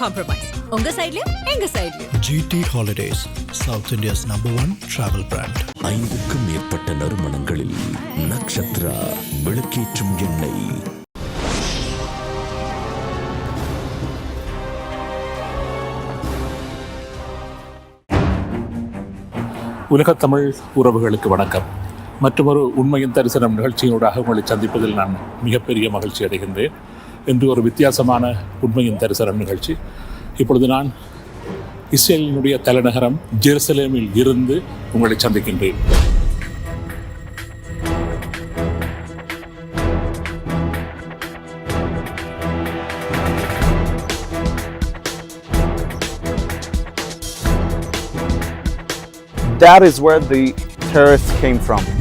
Compromise உங்க சைடுலயும் எங்க சைடுலயும் GT Holidays, South India's number one travel brand. ஐந்துக்கும் மேற்பட்ட நறுமணங்களில் நக்ஷத்ரா விளக்கேற்றும் எண்ணெய். உலகத் தமிழ் உறவுகளுக்கு வணக்கம். மற்றொரு உண்மையின் தரிசனம் நிகழ்ச்சியினூடாக உங்களை சந்திப்பதில் நான் மிகப்பெரிய மகிழ்ச்சி அடைகின்றேன். என்று ஒரு வித்தியாசமான உண்மையின் தரிசனம் நிகழ்ச்சி இப்பொழுது நான் இஸ்ரேலினுடைய தலைநகரம் ஜெருசலேமில் இருந்து உங்களை சந்திக்கின்றேன் That is where the terrorists came from.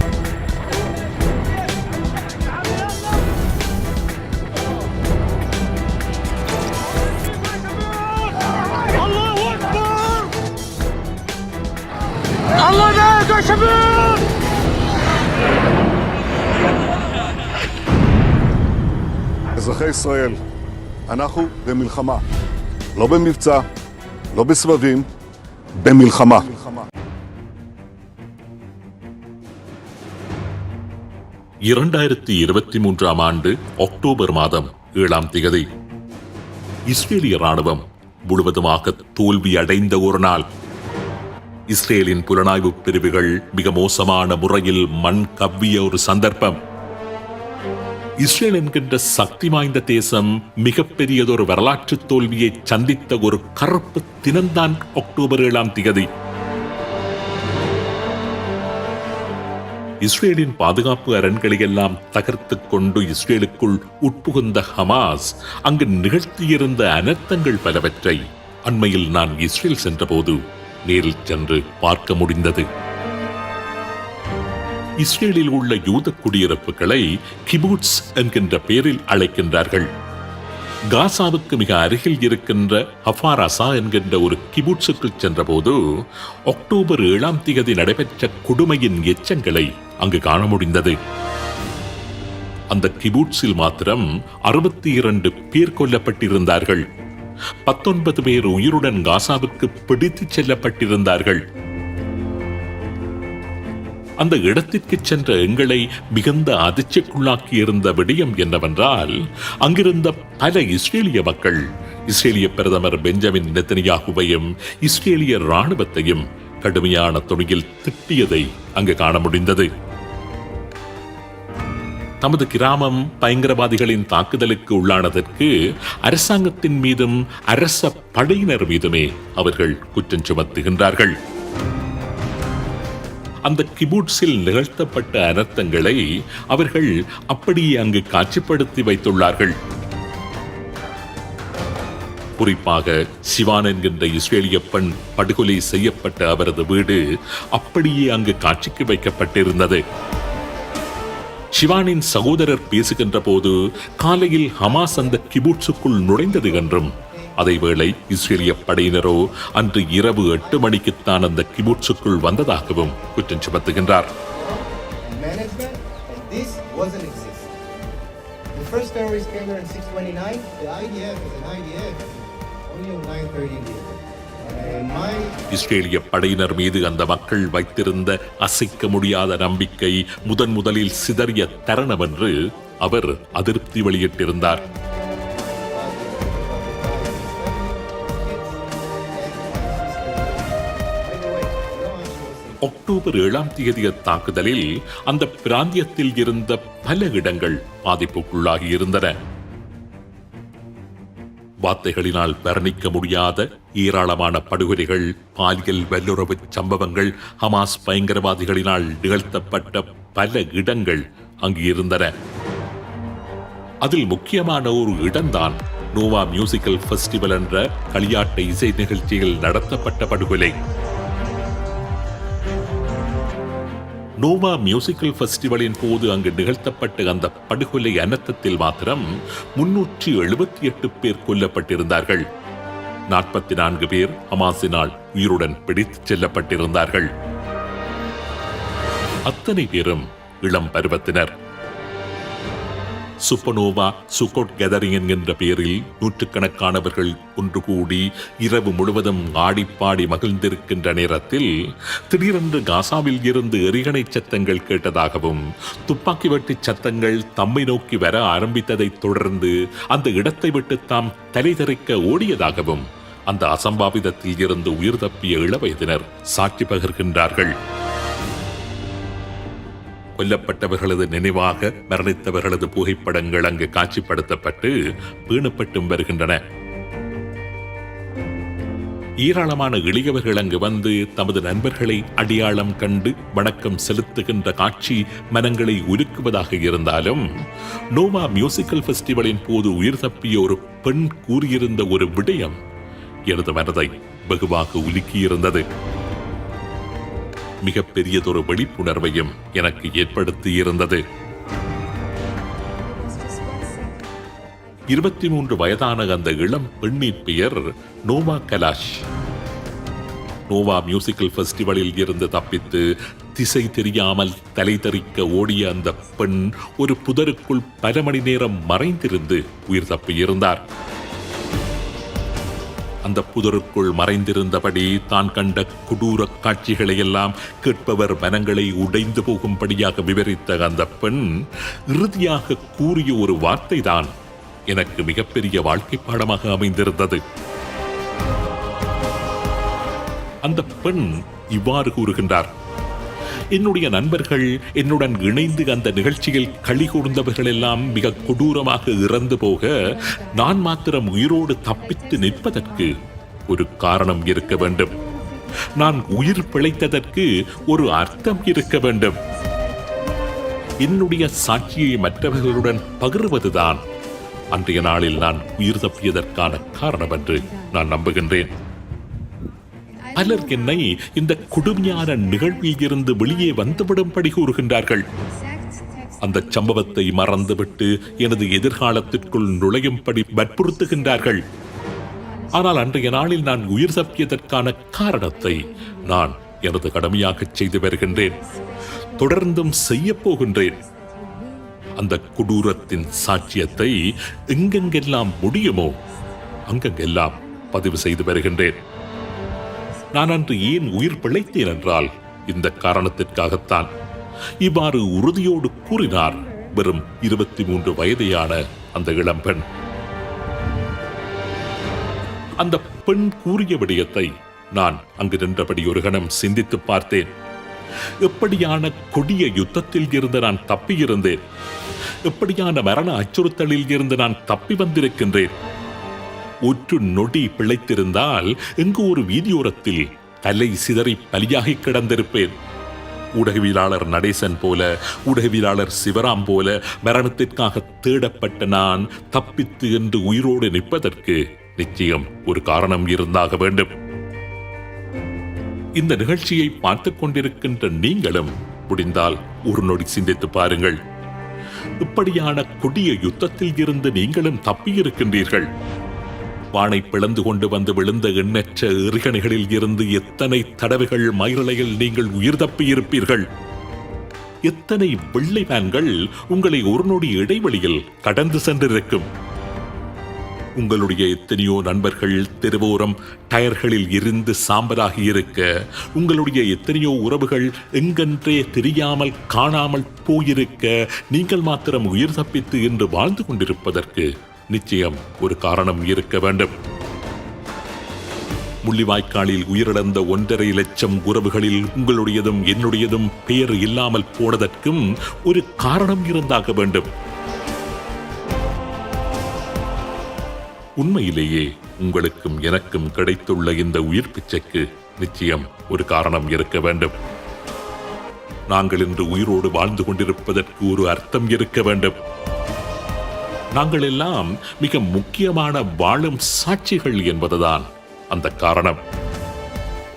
אזרחי ישראל, אנחנו במלחמה. לא במבצע, לא בסבבים, במלחמה. இரண்டாயிரத்தி இருபத்தி மூன்றாம் ஆண்டு அக்டோபர் மாதம் ஏழாம் திகதி இஸ்ரேலிய ராணுவம் முழுவதுமாக தோல்வி அடைந்த ஒரு நாள் இஸ்ரேலின் புலனாய்வு பிரிவுகள் மிக மோசமான முறையில் மண் கவ்விய ஒரு சந்தர்ப்பம். இஸ்ரேல் என்கின்ற சக்தி வாய்ந்த தேசம் மிகப்பெரியதொரு வரலாற்று தோல்வியை சந்தித்த ஒரு கருப்பு தினம்தான் அக்டோபர் ஏழாம் திகதி. இஸ்ரேலின் பாதுகாப்பு அரண்களை எல்லாம் தகர்த்து கொண்டு இஸ்ரேலுக்குள் உட்புகுந்த ஹமாஸ் அங்கு நிகழ்த்தியிருந்த அனர்த்தங்கள் பலவற்றை அண்மையில் நான் இஸ்ரேல் சென்றபோது நேரில் சென்று பார்க்க முடிந்தது. இஸ்ரேலில் உள்ள யூத குடியிருப்புகளை கிபூட்ஸ் என்கின்ற பெயரில் அழைக்கின்றார்கள். காசாவுக்கு மிக அருகில் இருக்கின்ற ஹஃபாராசா என்கின்ற ஒரு கிபூட்ஸுக்கு சென்றபோது அக்டோபர் ஏழாம் தேதி நடைபெற்ற கொடுமையின் எச்சங்களை அங்கு காண முடிந்தது. அந்த கிபூட்ஸில் மாத்திரம் அறுபத்தி இரண்டு பேர் கொல்லப்பட்டிருந்தார்கள். பத்தொன்பது பேர் உயிருடன் காசாவுக்கு பிடித்துச் செல்லப்பட்டிருந்தார்கள். அந்த இடத்திற்கு சென்ற எங்களை மிகுந்த அதிர்ச்சிக்குள்ளாக்கியிருந்த விடயம் என்னவென்றால் அங்கிருந்த பல இஸ்ரேலிய மக்கள் இஸ்ரேலிய பிரதமர் பெஞ்சமின் நெத்தனியாகுவையும் இஸ்ரேலிய ராணுவத்தையும் கடுமையான துணியில் திட்டியதை அங்கு காண முடிந்தது. தமது கிராமம் பயங்கரவாதிகளின் தாக்குதலுக்கு உள்ளானதற்கு அரசாங்கத்தின் மீதும் அரச படையினர் மீதுமே அவர்கள் குற்றம் சுமத்துகின்றார்கள். அந்த கிபூட்ஸில் நிகழ்த்தப்பட்ட அனர்த்தங்களை அவர்கள் அப்படியே அங்கு காட்சிப்படுத்தி வைத்துள்ளார்கள். குறிப்பாக சிவான் என்கின்ற இஸ்ரேலிய பெண் படுகொலை செய்யப்பட்ட அவரது வீடு அப்படியே அங்கு காட்சிக்கு வைக்கப்பட்டிருந்தது. சிவானின் சகோதரர் பேசுகின்ற போது காலையில் ஹமாஸ் அந்த கிபூட்ஸுக்குள் நுழைந்தது என்றும் அதேவேளை இஸ்ரேலிய படையினரோ அன்று இரவு எட்டு மணிக்குத்தான் அந்த கிபூட்ஸுக்குள் வந்ததாகவும் குற்றம் சுமத்துகின்றார். And இஸ்ரேலிய படையினர் மீது அந்த மக்கள் வைத்திருந்த அசைக்க முடியாத நம்பிக்கை முதன் முதலில் சிதறிய தருணம் என்று அவர் அதிருப்தி வெளியிட்டிருந்தார். அக்டோபர் ஏழாம் தேதிய தாக்குதலில் அந்த பிராந்தியத்தில் இருந்த பல இடங்கள் பாதிப்புக்குள்ளாகி இருந்தன. வார்த்தைகளினால் வர்ணிக்க முடியாத ஏராளமான படுகொலைகள் பாலியல் வல்லுறவு சம்பவங்கள் ஹமாஸ் பயங்கரவாதிகளினால் நிகழ்த்தப்பட்ட பல இடங்கள் அங்கு இருந்தன அதில் முக்கியமான ஒரு இடம்தான் நோவா மியூசிக்கல் ஃபெஸ்டிவல் என்ற களியாட்ட இசை நிகழ்ச்சியில் நடத்தப்பட்ட படுகொலை. நோவா மியூசிக்கல் ஃபெஸ்டிவலின் போது அங்கு நிகழ்த்தப்பட்ட அந்த படுகொலை அனர்த்தத்தில் மாத்திரம் முன்னூற்றி எழுபத்தி எட்டு பேர் கொல்லப்பட்டிருந்தார்கள். நாற்பத்தி நான்கு பேர் அமாசினால் உயிருடன் பிடித்துச் செல்லப்பட்டிருந்தார்கள். அத்தனை பேரும் இளம் பருவத்தினர். சுப்பனோவா சுகோட் கெதரிங் என்கின்ற பெயரில் நூற்றுக்கணக்கானவர்கள் ஒன்று கூடி இரவு முழுவதும் ஆடிப்பாடி மகிழ்ந்திருக்கின்ற நேரத்தில் திடீரென்று காசாவில் இருந்து எரிகணை சத்தங்கள் கேட்டதாகவும் துப்பாக்கி வெட்டி சத்தங்கள் தம்மை நோக்கி வர ஆரம்பித்ததைத் தொடர்ந்து அந்த இடத்தை விட்டு தாம் தலைதெறிக்க ஓடியதாகவும் அந்த அசம்பாவிதத்தில் இருந்து உயிர் தப்பிய இளவயதினர் சாட்சி பகர்கின்றார்கள். கொல்லப்பட்டவர்களது நினைவாக மரணித்தவர்களது புகைப்படங்கள் அங்கு காட்சிப்படுத்தப்பட்டு பேணப்பட்டும் வருகின்றன. ஏராளமான எளியவர்கள் அங்கு வந்து தமது நண்பர்களை அடையாளம் கண்டு வணக்கம் செலுத்துகின்ற காட்சி மனங்களை உருக்குவதாக இருந்தாலும் நோவா மியூசிக்கல் ஃபெஸ்டிவலின் போது உயிர் தப்பிய ஒரு பெண் கூறியிருந்த ஒரு விடயம் எனது மனதை வெகுவாக உலுக்கியிருந்தது. மிகப்பெரியதொரு விழிப்புணர்வையும் எனக்கு ஏற்படுத்தியிருந்தது. இருபத்தி மூன்று வயதான அந்த இளம் பெண்ணின் பெயர் நோவா கலாஷ். நோவா மியூசிக்கல் ஃபெஸ்டிவலில் இருந்து தப்பித்து திசை தெரியாமல் தலை தெறிக்க ஓடிய அந்த பெண் ஒரு புதருக்குள் பல மணி நேரம் மறைந்திருந்து உயிர் தப்பியிருந்தார். அந்த புதருக்குள் மறைந்திருந்தபடி தான் கண்ட கொடூர காட்சிகளையெல்லாம் கேட்பவர் மனங்களை உடைந்து போகும்படியாக விவரித்த அந்த பெண் இறுதியாக கூறிய ஒரு வார்த்தைதான் எனக்கு மிகப்பெரிய வாழ்க்கை பாடமாக அமைந்திருந்தது. அந்த பெண் இவ்வாறு கூறுகின்றார். என்னுடைய நண்பர்கள் என்னுடன் இணைந்து அந்த நிகழ்ச்சியில் களி கூர்ந்தவர்கள் எல்லாம் மிக கொடூரமாக இறந்து போக நான் மாத்திரம் உயிரோடு தப்பித்து நிற்பதற்கு ஒரு காரணம் இருக்க வேண்டும். நான் உயிர் பிழைத்ததற்கு ஒரு அர்த்தம் இருக்க வேண்டும். என்னுடைய சாட்சியை மற்றவர்களுடன் பகிர்வதுதான் அன்றைய நாளில் நான் உயிர் தப்பியதற்கான காரணம் என்று நான் நம்புகின்றேன். பலர் என்னை இந்த கொடுமையான நிகழ்வில் இருந்து வெளியே வந்துவிடும்படி கூறுகின்றார்கள் அந்த சம்பவத்தை மறந்துவிட்டு எனது எதிர்காலத்திற்குள் நுழையும்படி வற்புறுத்துகின்றார்கள். ஆனால் அன்றைய நாளில் நான் உயிர் தப்பியதற்கான காரணத்தை நான் எனது கடமையாகச் செய்து வருகின்றேன். தொடர்ந்தும் செய்யப் போகின்றேன். அந்த கொடூரத்தின் சாட்சியத்தை எங்கெங்கெல்லாம் முடியுமோ அங்கெங்கெல்லாம் பதிவு செய்து வருகின்றேன். நான் அன்று ஏன் உயிர் பிழைத்தேன் என்றால் இந்த காரணத்திற்காகத்தான். இவ்வாறு உறுதியோடு கூறினார் வெறும் இருபத்தி மூன்று வயதையான அந்த இளம்பெண். அந்த பெண் கூறிய விடயத்தை நான் அங்கு நின்றபடி ஒரு கணம் சிந்தித்து பார்த்தேன். எப்படியான கொடிய யுத்தத்தில் இருந்து நான் தப்பியிருந்தேன். எப்படியான மரண அச்சுறுத்தலில் இருந்து நான் தப்பி வந்திருக்கின்றேன். ஒற்று நொடி பிழைத்திருந்தால் எங்கு ஒரு வீதியோரத்தில் தலை சிதறி பலியாகி கிடந்திருப்பேன். ஊடகவியலாளர் நடேசன் போல ஊடகவியலாளர் சிவராம் போல மரணத்திற்காக தேடப்பட்ட நான் தப்பித்து என்று உயிரோடு நிற்பதற்கு நிச்சயம் ஒரு காரணம் இருந்தாக வேண்டும். இந்த நிகழ்ச்சியை பார்த்துக் கொண்டிருக்கின்ற நீங்களும் முடிந்தால் ஒரு நொடி சிந்தித்து பாருங்கள். இப்படியான கொடிய யுத்தத்தில் இருந்து நீங்களும் தப்பியிருக்கின்றீர்கள். வானை பிளந்து கொண்டு வந்து விழுந்த எண்ணற்ற எறிகணைகளில் இருந்து எத்தனை தடவைகள் மயிரலையில் நீங்கள் உயிர் தப்பியிருப்பீர்கள்? எத்தனை வெள்ளை வேன்கள் உங்களை ஒரு நொடி இடைவெளியில் கடந்து சென்றிருக்கும்? உங்களுடைய எத்தனையோ நண்பர்கள் தெருவோரம் டயர்களில் இருந்து சாம்பலாகி இருக்க உங்களுடைய எத்தனையோ உறவுகள் எங்கென்றே தெரியாமல் காணாமல் போயிருக்க நீங்கள் மாத்திரம் உயிர் தப்பித்து என்று வாழ்ந்து கொண்டிருப்பதற்கு நிச்சயம் ஒரு காரணம் இருக்க வேண்டும். முள்ளிவாய்க்காலில் உயிரிழந்த ஒன்றரை லட்சம் உறவுகளில் உங்களுடையதும் என்னுடையதும் பெயர் இல்லாமல் போனதற்கும் ஒரு காரணம் இருந்தாக வேண்டும். உண்மையிலேயே உங்களுக்கும் எனக்கும் கிடைத்துள்ள இந்த உயிர் பிச்சைக்கு நிச்சயம் ஒரு காரணம் இருக்க வேண்டும். நாங்கள் இன்று உயிரோடு வாழ்ந்து கொண்டிருப்பதற்கு ஒரு அர்த்தம் இருக்க வேண்டும். நாங்கள் எல்லாம் மிக முக்கியமான வாழும் சாட்சிகள் என்பதுதான் அந்த காரணம்.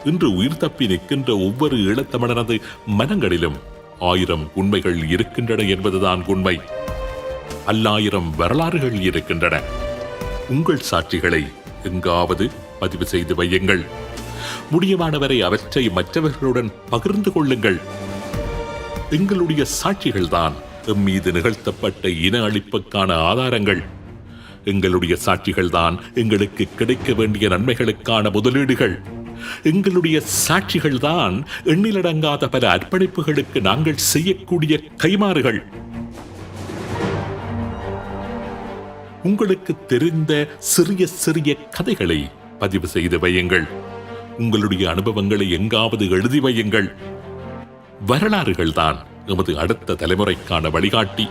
இன்று உயிர் தப்பி நிற்கின்ற ஒவ்வொரு ஈழத்தமிழனது மனங்களிலும் ஆயிரம் உண்மைகள் இருக்கின்றன என்பதுதான் உண்மை. பல்லாயிரம் வரலாறுகள் இருக்கின்றன. உங்கள் சாட்சிகளை எங்காவது பதிவு செய்து வையுங்கள். முடியமானவரை அவற்றை மற்றவர்களுடன் பகிர்ந்து கொள்ளுங்கள். எங்களுடைய சாட்சிகள்தான் எம் மீது நிகழ்த்தப்பட்ட இன அழிப்புக்கான ஆதாரங்கள். எங்களுடைய சாட்சிகள்தான் எங்களுக்கு கிடைக்க வேண்டிய நன்மைகளுக்கான முதலீடுகள். எங்களுடைய சாட்சிகள்தான் எண்ணிலடங்காத பல அர்ப்பணிப்புகளுக்கு நாங்கள் செய்யக்கூடிய கைமாறுகள் உங்களுக்கு தெரிந்த சிறிய சிறிய கதைகளை பதிவு செய்து வையுங்கள். உங்களுடைய அனுபவங்களை எங்காவது எழுதி வையுங்கள். வரலாறுகள் தான் எமது அடுத்த தலைமுறைக்கான வழிகாட்டி.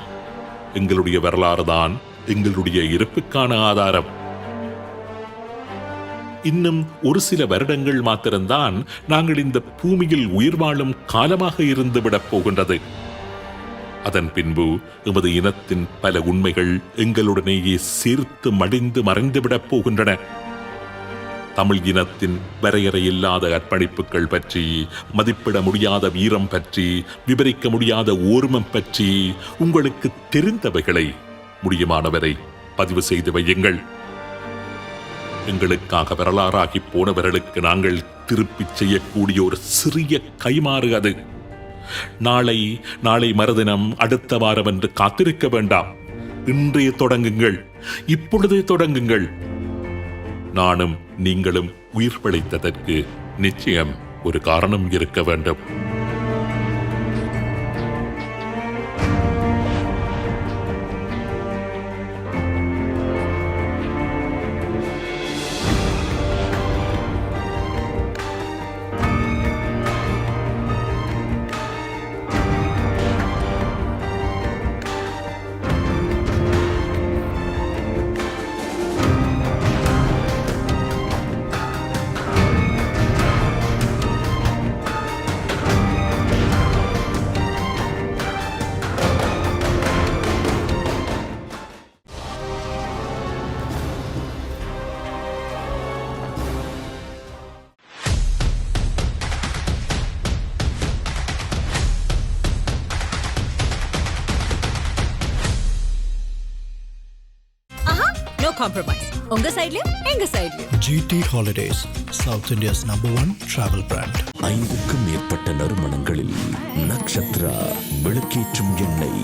எங்களுடைய வரலாறு தான் எங்களுடைய இருப்புக்கான ஆதாரம். இன்னும் ஒரு சில வருடங்கள் மாத்திரம்தான் நாங்கள் இந்த பூமியில் உயிர் வாழும் காலமாக இருந்து விடப் போகின்றது. அதன் பின்பு எமது இனத்தின் பல உண்மைகள் எங்களுடனேயே சேர்த்து மடிந்து மறைந்துவிடப் போகின்றன. தமிழ் இனத்தின் வரையறையில்லாத அர்ப்பணிப்புகள் பற்றி மதிப்பிட முடியாத வீரம் பற்றி விவரிக்க முடியாத ஓர்மம் பற்றி உங்களுக்கு தெரிந்தவைகளை முடியுமானவரை பதிவு செய்து வையுங்கள். எங்களுக்காக வரலாறாகி போனவர்களுக்கு நாங்கள் திருப்பிச் செய்யக்கூடிய ஒரு சிறிய கைமாறு அது. நாளை நாளை மறுதினம் அடுத்த வாரம் என்று காத்திருக்க வேண்டாம். இன்றே தொடங்குங்கள். இப்பொழுதே தொடங்குங்கள். நானும் நீங்களும் உயிர் பிழைத்ததற்கு நிச்சயம் ஒரு காரணம் இருக்க வேண்டும். காம்ப்ரமைஸ் உங்க சைடுலயும் எங்க சைடுலயும் GT Holidays, South India's number one travel brand. ஐந்துக்கும் மேற்பட்ட நறுமணங்களில் நக்ஷத்ரா விளக்கேற்றும் எண்ணெய்.